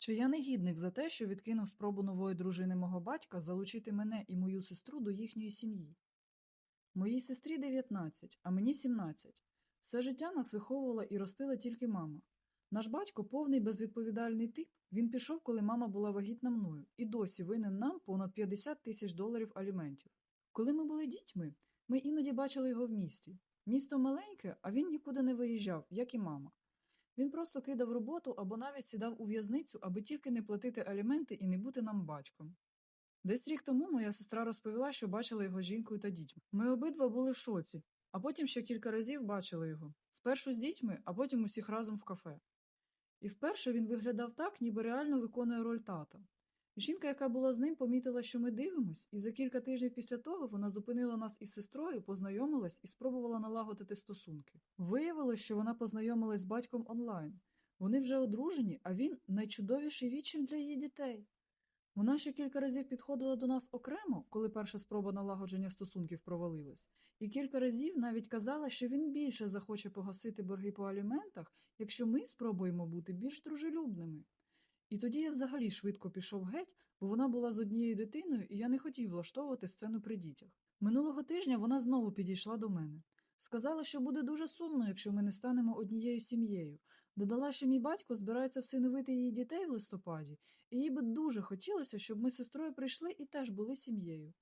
Чи я негідник за те, що відкинув спробу нової дружини мого батька залучити мене і мою сестру до їхньої сім'ї? Моїй сестрі 19, а мені 17. Все життя нас виховувала і ростила тільки мама. Наш батько повний безвідповідальний тип. Він пішов, коли мама була вагітна мною, і досі винен нам понад 50 тисяч доларів аліментів. Коли ми були дітьми, ми іноді бачили його в місті. Місто маленьке, а він нікуди не виїжджав, як і мама. Він просто кидав роботу або навіть сідав у в'язницю, аби тільки не платити аліменти і не бути нам батьком. Десь рік тому моя сестра розповіла, що бачила його з жінкою та дітьми. Ми обидва були в шоці, а потім ще кілька разів бачили його. Спершу з дітьми, а потім усіх разом в кафе. І вперше він виглядав так, ніби реально виконує роль тата. Жінка, яка була з ним, помітила, що ми дивимось, і за кілька тижнів після того вона зупинила нас із сестрою, познайомилась і спробувала налагодити стосунки. Виявилось, що вона познайомилась з батьком онлайн. Вони вже одружені, а він найчудовіший відчим для її дітей. Вона ще кілька разів підходила до нас окремо, коли перша спроба налагодження стосунків провалилась, і кілька разів навіть казала, що він більше захоче погасити борги по аліментах, якщо ми спробуємо бути більш дружелюбними. І тоді я взагалі швидко пішов геть, бо вона була з однією дитиною, і я не хотів влаштовувати сцену при дітях. Минулого тижня вона знову підійшла до мене. Сказала, що буде дуже сумно, якщо ми не станемо однією сім'єю. Додала, що мій батько збирається всиновити її дітей в листопаді, і їй би дуже хотілося, щоб ми з сестрою прийшли і теж були сім'єю.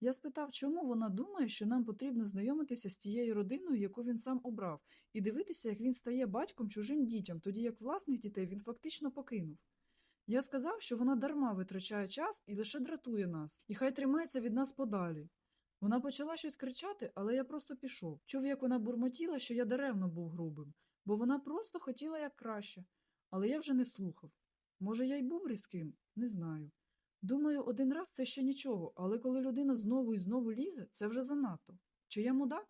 Я спитав, чому вона думає, що нам потрібно знайомитися з тією родиною, яку він сам обрав, і дивитися, як він стає батьком чужим дітям, тоді як власних дітей він фактично покинув. Я сказав, що вона дарма витрачає час і лише дратує нас, і хай тримається від нас подалі. Вона почала щось кричати, але я просто пішов. Чув, як вона бурмотіла, що я даремно був грубим, бо вона просто хотіла як краще. Але я вже не слухав. Може, я й був різким, не знаю. Думаю, один раз це ще нічого, але коли людина знову і знову лізе, це вже занадто. Чи я мудак?